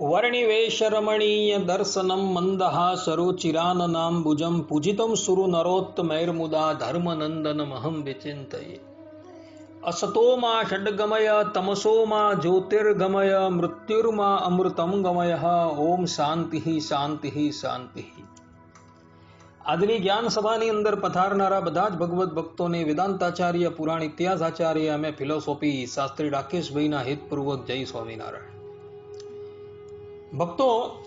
वर्णिवेशरमणीयदर्शनं मन्दहासरुचिराननाम्बुजं पूजितं सुरनरोत्तमैर्मुदा धर्मनन्दनमहं विचिन्तये असतो मा षड्गमय तमसो मा ज्योतिर्गमय मृत्युर्मा અમૃતમ ગમય ઓમ શાંતિ શાંતિ શાંતિ આજની જ્ઞાન સભાની અંદર પધારનારા બધા જ ભગવત ભક્તોને વેદાંતાચાર્ય પુરાણ ઇતિહાસ આચાર્ય અમે ફિલોસોફી શાસ્ત્રી રાકેશભાઈના હિતપૂર્વક જય સ્વામિનારાયણ ભક્તો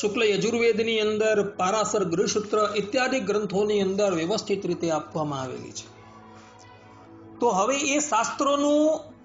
શુક્લ યજુર્વેદની અંદર, પારાસર ગૃહસૂત્ર ઇત્યાદિ ગ્રંથોની અંદર વ્યવસ્થિત રીતે આપવામાં આવેલી છે. તો હવે એ શાસ્ત્રોનું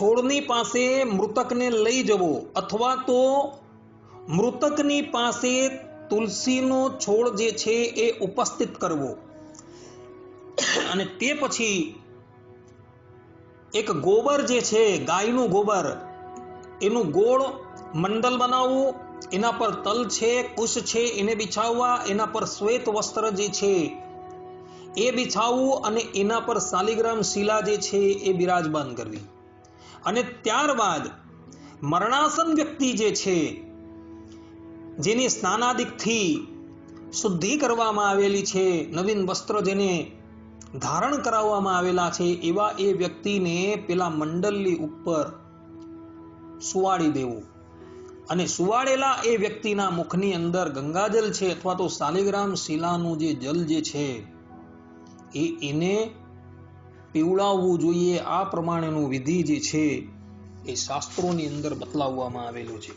છોડની પાસે મૃતકને લઈ જવો અથવા તો મૃતકની પાસે તુલસીનો છોડ જે છે એ ઉપસ્થિત કરવો. અને તે પછી એક ગોબર જે છે, ગાયનું ગોબર, એનું ગોળ મંડલ બનાવવું, એના પર તલ છે, કુશ છે, એને બિછાવવા, એના પર શ્વેત વસ્ત્ર જે છે એ બિછાવવું અને એના પર શાલિગ્રામ શિલા જે છે એ બિરાજમાન કરવી. અને ત્યારબાદ મરણાસન વ્યક્તિ જે છે, જેની સ્નાનાદિકથી શુદ્ધિ કરવામાં આવેલી છે, નવીન વસ્ત્ર જેને ધારણ કરાવવામાં આવેલા છે, એવા એ વ્યક્તિને પેલા મંડલની ઉપર સુવાડી દેવું. અને સુવાડેલા એ વ્યક્તિના મુખની અંદર ગંગાજલ છે અથવા તો શાલિગ્રામ શિલાનું જે જલ જે છે, એ એને પીવડાવવું જોઈએ. આ પ્રમાણેનું વિધિ જે છે એ શાસ્ત્રોની અંદર બતલાવવામાં આવેલું છે.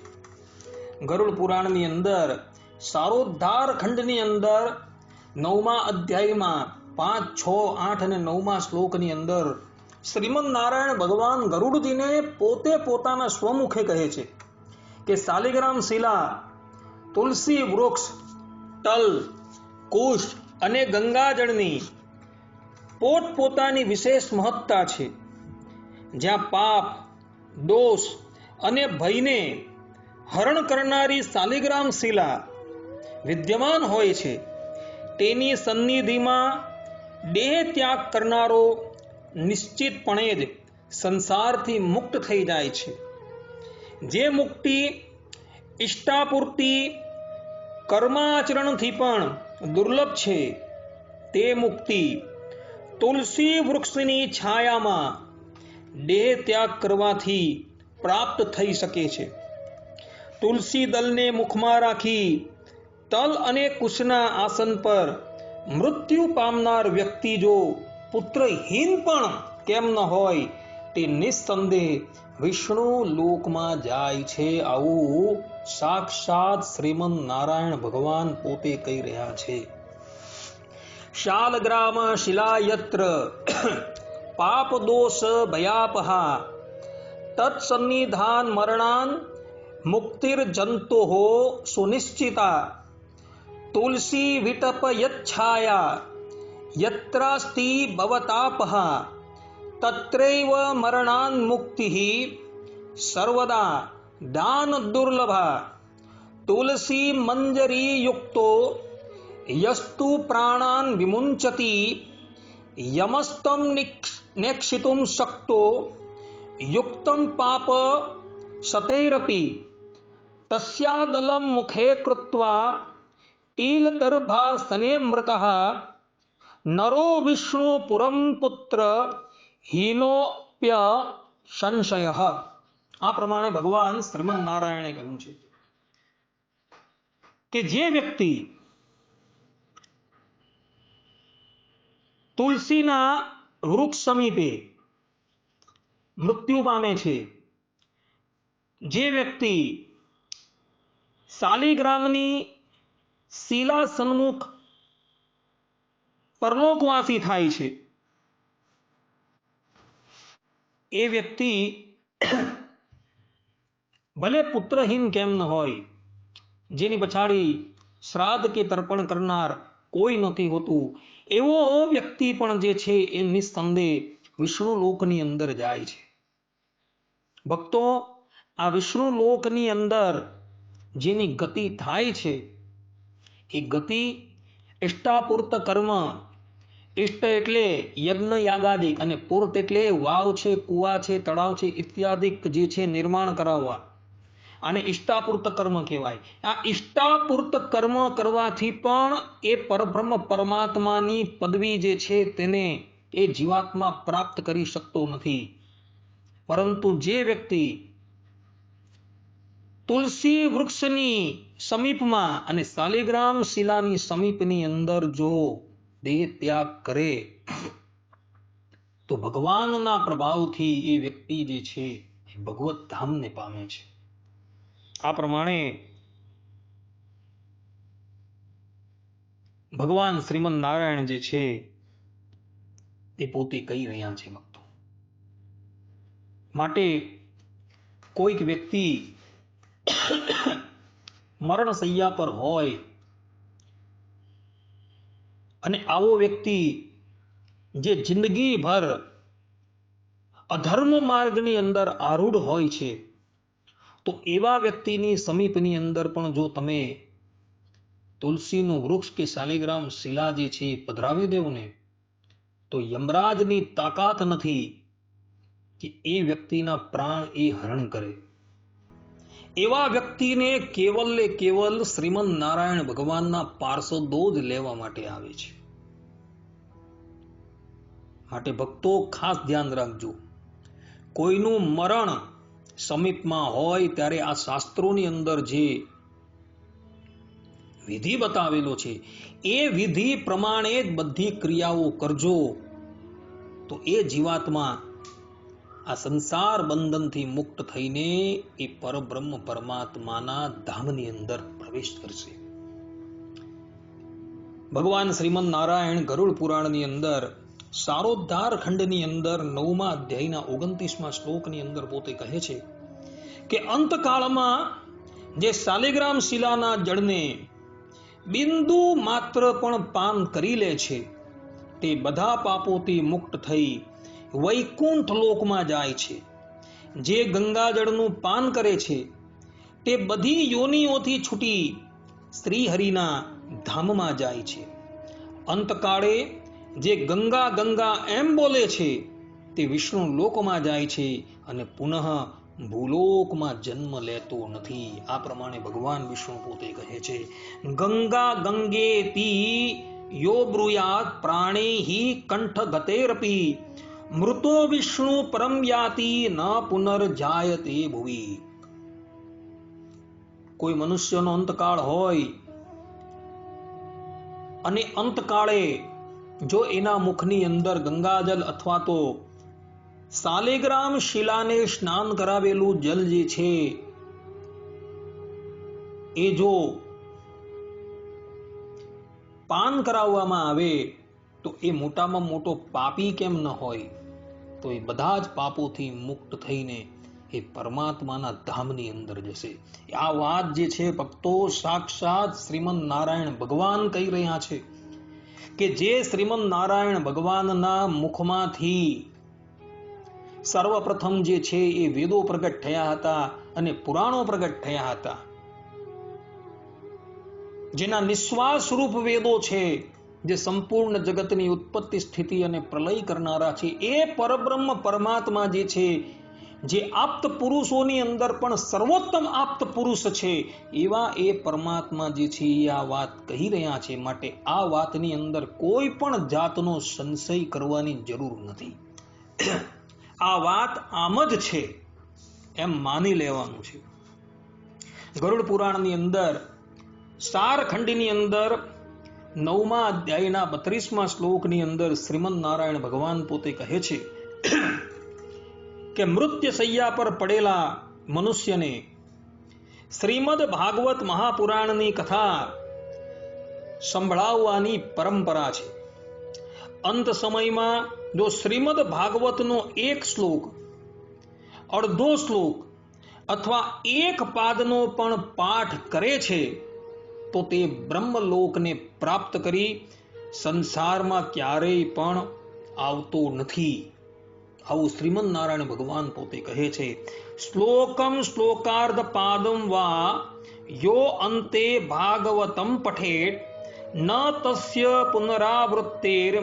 ગરુડ પુરાણની અંદર, સારોદ્ધાર ખંડની અંદર, નવમા અધ્યાયમાં પાંચ, છ, આઠ અને નવમા શ્લોકની અંદર શ્રીમદ નારાયણ ભગવાન ગરુડજીને પોતે પોતાના સ્વમુખે કહે છે કે શાલિગ્રામ શિલા, તુલસી વૃક્ષ, તલ, કુશ અને ગંગાજળની પોતપોતાની વિશેષ મહત્તા છે. જ્યાં પાપ, દોષ અને ભયને હરણ કરનારી શાલિગ્રામ શિલા વિદ્યમાન હોય છે. તેની સન્નિધિમાં દેહ ત્યાગ કરનારો નિશ્ચિતપણે જ સંસારથી મુક્ત થઈ જાય છે. જે મુક્તિ ઇષ્ટાપૂર્તિ કર્માચરણથી પણ દુર્લભ છે, તે મુક્તિ તુલસી વૃક્ષની છાયામાં દેહ ત્યાગ કરવાથી પ્રાપ્ત થઈ શકે છે. તુલસી દલને મુખમાં રાખી તલ અને કુશના આસન પર મૃત્યુ પામનાર વ્યક્તિ જો પુત્રહીન પણ કેમ ન હોય, તે નિસ્સંદેહ વિષ્ણુ લોકમાં જાય છે. આવું સાક્ષાત શ્રીમન નારાયણ ભગવાન પોતે કહી રહ્યા છે. शालग्राम शिलायत्र। पाप दोष भयापहा। तत्सन्निधान मरणान मुक्तिर जंतु हो सुनिश्चिता। तुलसी विटप यच्छाया। यत्रास्ति भवतापहा। तत्रैव मरणान मुक्ति ही सर्वदा। दान दुर्लभा। तुलसी मंजरी युक्तो યસ્તુ પ્રાણાન વિમુંચતિ યમસ્તમ નેક્ષિતુમ શક્તો યુક્તમ પાપ સતૈરપી તસ્યાદલમ મુખે કૃત્વા ટીલદર્ભાસને મૃતઃ નરો વિષ્ણુ પુરમ પુત્ર હીનોપ્ય સંશય આ પ્રમાણે ભગવાન શ્રીમદ નારાયણે કહ્યું છે કે જે વ્યક્તિ તુલસીના વૃક્ષ સમીપે મૃત્યુ પામે છે. જે વ્યક્તિ શાલિગ્રામની શિલા સન્મુખ પરલોકવાસી થાય છે. એ વ્યક્તિ ભલે પુત્રહીન કેમ ન હોય, જેની પછાડી શ્રાદ્ધ કે તર્પણ કરનાર કોઈ નથી હોતું એવો વ્યક્તિ પણ જે છે એ નિસ્સંદેહ વિષ્ણુ લોકની અંદર જાય છે. ભક્તો, આ વિષ્ણુ લોકની અંદર જેની ગતિ થાય છે, એ ગતિ ઇષ્ટાપૂર્ત કર્મ ઇષ્ટ એટલે યજ્ઞ યાગાદિક અને પૂર્ત એટલે વાવ છે, કુવા છે, તળાવ છે, ઇત્યાદિક જે છે, નિર્માણ કરાવવા. આને ઇષ્ટાપૂર્ત કર્મ કહેવાય. આ ઇષ્ટાપૂર્ત કર્મ કરવાથી પણ એ પરબ્રહ્મ પરમાત્માની પદવી જે છે તેને એ જીવાત્મા પ્રાપ્ત કરી શકતો નથી. પરંતુ જે વ્યક્તિ તુલસી વૃક્ષની સમીપમાં અને શાલિગ્રામ શિલાની સમીપની અંદર જો દેહ ત્યાગ કરે, તો ભગવાનના પ્રભાવથી એ વ્યક્તિ જે છે એ ભગવત ધામને પામે છે. આ પ્રમાણે ભગવાન શ્રીમદ નારાયણ જે છે, એ પોતે કહી રહ્યા છે ભક્તો. માટે કોઈક વ્યક્તિ મરણ સૈયા પર હોય અને આવો વ્યક્તિ જે જિંદગીભર અધર્મ માર્ગની અંદર આરૂઢ હોય છે તો એવા વ્યક્તિની સમીપની અંદર પણ જો તમે તુલસીનું વૃક્ષ કે શાલિગ્રામ શિલા જે છે એ પધરાવી દેવ ને તો યમરાજની તાકાત નથી કે એ વ્યક્તિના પ્રાણ એ હરણ કરે. એવા વ્યક્તિને કેવલ ને કેવલ શ્રીમદ નારાયણ ભગવાનના પાર્ષદો જ લેવા માટે આવે છે. માટે ભક્તો ખાસ ધ્યાન રાખજો. કોઈનું મરણ સમીપમાં હોય ત્યારે આ શાસ્ત્રોની અંદર જે વિધિ બતાવેલો છે, એ વિધિ પ્રમાણે જ બધી ક્રિયાઓ કરજો. તો એ જીવાત્મા આ સંસાર બંધનથી મુક્ત થઈને એ પરબ્રહ્મ પરમાત્માના ધામની અંદર પ્રવેશ કરશે. ભગવાન શ્રીમદ નારાયણ ગરુડ પુરાણની અંદર સારોદ્ધાર ખંડની અંદર નવમા અધ્યાયના ઓગણત્રીસમાં શ્લોકની અંદર પોતે કહે છે કે અંતકાળમાં જે શાલિગ્રામ શિલાના જળને બિંદુ માત્ર પણ પાન કરી લે છે, તે બધા પાપોથી મુક્ત થઈ વૈકુંઠ લોકમાં જાય છે. જે ગંગાજળનું પાન કરે છે, તે બધી યોનિઓથી છૂટી શ્રીહરિના ધામમાં જાય છે. અંતકાળે જે ગંગા ગંગા એમ બોલે છે, તે વિષ્ણુ લોકમાં જાય છે અને પુનઃ ભૂલોકમાં જન્મ લેતો નથી. આ પ્રમાણે ભગવાન વિષ્ણુ પોતે કહે છે, ગંગા ગંગેતી યો બ્રુયાત પ્રાણેહી કંઠ ગતેરપી મૃતો વિષ્ણુ પરમ યાતિ ન પુનર્જાયતે ભુવિ. કોઈ મનુષ્યનો અંતકાળ હોય અને અંતકાળે જો એના મુખની અંદર ગંગાજલ અથવા તો સાલેગ્રામ શિલાને સ્નાન કરાવેલું જલ જે છે, એ જો પાન કરાવવામાં આવે, તો એ મોટામાં મોટો પાપી કેમ ન હોય? તો એ બધા જ પાપોથી મુક્ત થઈને એ પરમાત્માના ધામની અંદર જશે. આ વાત જે છે, ભક્તો સાક્ષાત શ્રીમદ નારાયણ ભગવાન કહી રહ્યા છે. કે જે શ્રીમદ નારાયણ ભગવાનના મુખમાંથી સર્વપ્રથમ જે છે એ વેદો પ્રગટ થયા હતા અને પુરાણો પ્રગટ થયા હતા. જેના નિશ્વાસ રૂપ વેદો છે, જે સંપૂર્ણ જગતની ઉત્પત્તિ સ્થિતિ અને પ્રલય કરનારા છે, એ પરબ્રહ્મ પરમાત્મા જે છે જે આપ્ત પુરુષોની અંદર પણ સર્વોત્તમ આપ્ત પુરુષ છે, એવા એ પરમાત્મા જે છે એ આ વાત કહી રહ્યા છે માટે આ વાતની અંદર કોઈ પણ જાતનો સંશય કરવાની જરૂર નથી. આ વાત આમ જ છે એમ માની લેવાનું છે. ગરુડ પુરાણની અંદર, સારખંડીની અંદર, નવમા અધ્યાયના બત્રીસમાં શ્લોકની અંદર શ્રીમદ નારાયણ ભગવાન પોતે કહે છે કે મૃત્યુ શૈયા પર પડેલા મનુષ્યને શ્રીમદ ભાગવત મહાપુરાણની કથા સંભળાવવાની પરંપરા છે. અંત સમયમાં જો શ્રીમદ ભાગવતનો એક શ્લોક, અડધો શ્લોક અથવા એક પાદનો પણ પાઠ કરે છે, તો તે બ્રહ્મલોકને પ્રાપ્ત કરી સંસારમાં ક્યારેય પણ આવતો નથી. આવું શ્રીમદ નારાયણ ભગવાન પોતે કહે છે, શ્લોકમ શ્લોકાર્ધ પાદમ વા યો અંતે ભાગવતમ પઠેટ ન તસ્ય પુનરાવૃત્તેર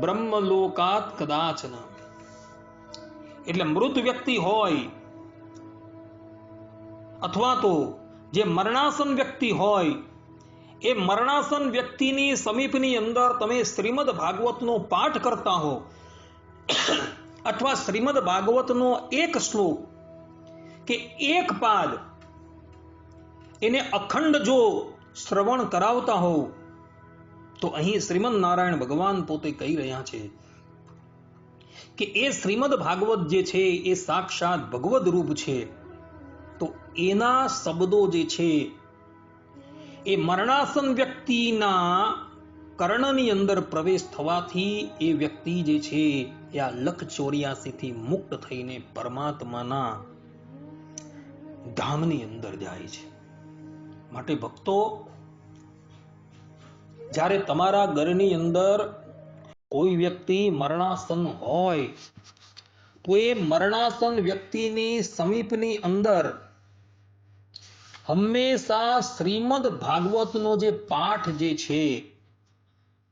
બ્રહ્મલોકાત કદાચન. એટલે મૃત વ્યક્તિ હોય અથવા તો જે મરણાસન વ્યક્તિ હોય, એ મરણાસન વ્યક્તિની સમીપની અંદર તમે શ્રીમદ ભાગવતનો પાઠ કરતા હો. અથવા શ્રીમદ ભાગવતનો એક શ્લોક કે એક પાદ એને અખંડ જો શ્રવણ કરાવતા હોવ, તો અહીં શ્રીમદ નારાયણ ભગવાન પોતે કહી રહ્યા છે કે એ શ્રીમદ ભાગવત જે છે, એ સાક્ષાત ભગવદ રૂપ છે. તો એના શબ્દો જે છે, એ મરણાસન વ્યક્તિના કર્ણની અંદર પ્રવેશ થવાથી એ વ્યક્તિ જે છે, એ આ લખ ચોર્યાસીથી મુક્ત થઈને પરમાત્માના ધામની અંદર જાય છે. માટે ભક્તો, જ્યારે તમારા ઘરની અંદર કોઈ વ્યક્તિ મરણાસન હોય, તો એ મરણાસન વ્યક્તિની સમીપની અંદર હંમેશા શ્રીમદ ભાગવતનો જે પાઠ જે છે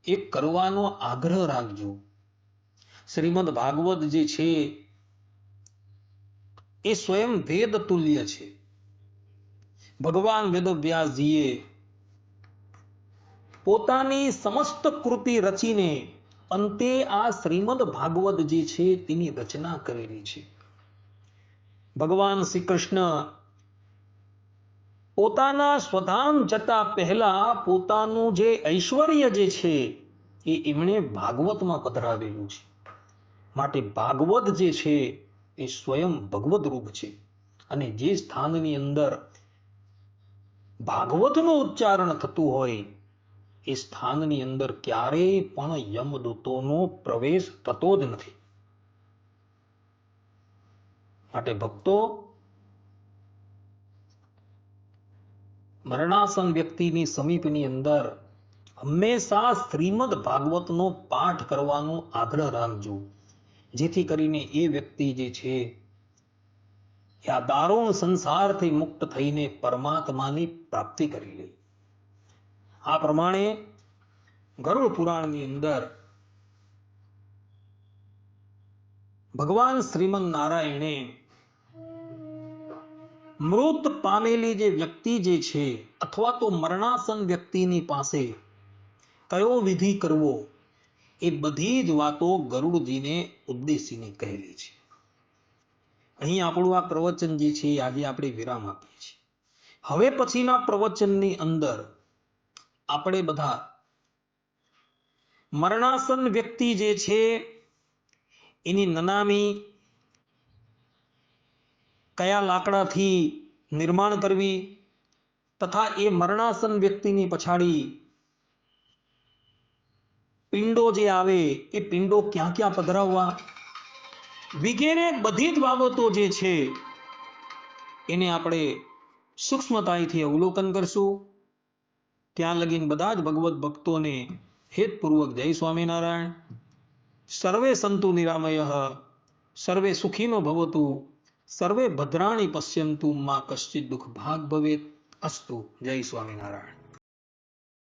એ કરવાનો આગ્રહ રાખજો. શ્રીમદ ભાગવત જે છે, એ સ્વયં વેદ તુલ્ય છે. ભગવાન વેદવ્યાસજીએ પોતાની સમસ્ત કૃતિ રચીને અંતે આ શ્રીમદ ભાગવત જે છે, તેની રચના કરેલી છે. ભગવાન શ્રી કૃષ્ણ પોતાના સ્વધામ જતા પહેલા પોતાનું જે ઐશ્વર્ય જે છે, એ એમણે ભાગવતમાં પધરાવેલું છે. માટે ભાગવત જે છે, એ સ્વયં ભગવદ રૂપ છે. અને જે સ્થાનની અંદર ભાગવતનું ઉચ્ચારણ થતું હોય, એ સ્થાનની અંદર ક્યારેય પણ યમદૂતોનો પ્રવેશ થતો જ નથી. માટે ભક્તો મરણાસન વ્યક્તિની સમીપની અંદર હંમેશા શ્રીમદ ભાગવતનો પાઠ કરવાનો આગ્રહ રાખજો. જેથી કરીને એ વ્યક્તિ જે છે, એ આ દારૂણ સંસારથી મુક્ત થઈને પરમાત્માની પ્રાપ્તિ કરી લે. આ પ્રમાણે ગરુડ પુરાણની અંદર ભગવાન શ્રીમદ નારાયણે મૃત પામેલી જે વ્યક્તિ જે છે અથવા તો મરણાસન વ્યક્તિની પાસે કયો વિધિ કરવો? એ બધી જ વાતો ગરુડજીને ઉદ્દેશીને કહેલી છે. અહીં આપણું આ પ્રવચન જે છે આજે આપણે વિરામ આપીએ છીએ. હવે પછીના પ્રવચનની અંદર આપણે બધા મરણાસન વ્યક્તિ જે છે એની નનામી કયા લાકડાથી નિર્માણ કરવી તથા એ મરણાસન વ્યક્તિની પછાડી પિંડો જે આવે એ પિંડો ક્યાં ક્યાં પધરાવવા? વગેરે બધી જ બાબતો જે છે એને આપણે સૂક્ષ્મતાથી અવલોકન કરશું. ત્યાં લગીન બધા જ ભગવત ભક્તોને હેતપૂર્વક જય સ્વામિનારાયણ. સર્વે સંતુ નિરામય, સર્વે સુખીનો ભવતુ સર્વે ભદ્રાણી પશ્યંતુ માં કશ્ચિત દુઃખ ભાગ ભવેત. અસ્તુ. જય સ્વામિનારાયણ.